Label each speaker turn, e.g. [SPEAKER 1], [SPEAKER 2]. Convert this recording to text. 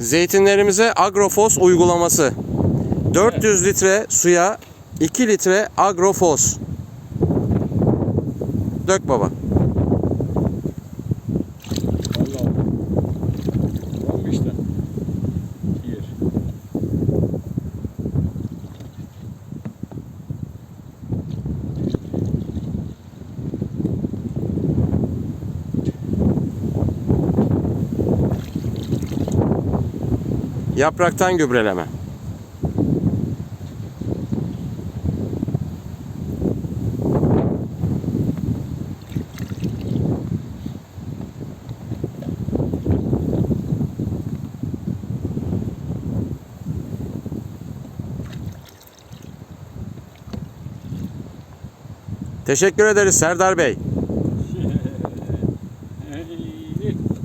[SPEAKER 1] Zeytinlerimize Agrofos uygulaması. 400 litre suya 2 litre Agrofos. Dök baba. Yapraktan gübreleme. Teşekkür ederiz Serdar Bey.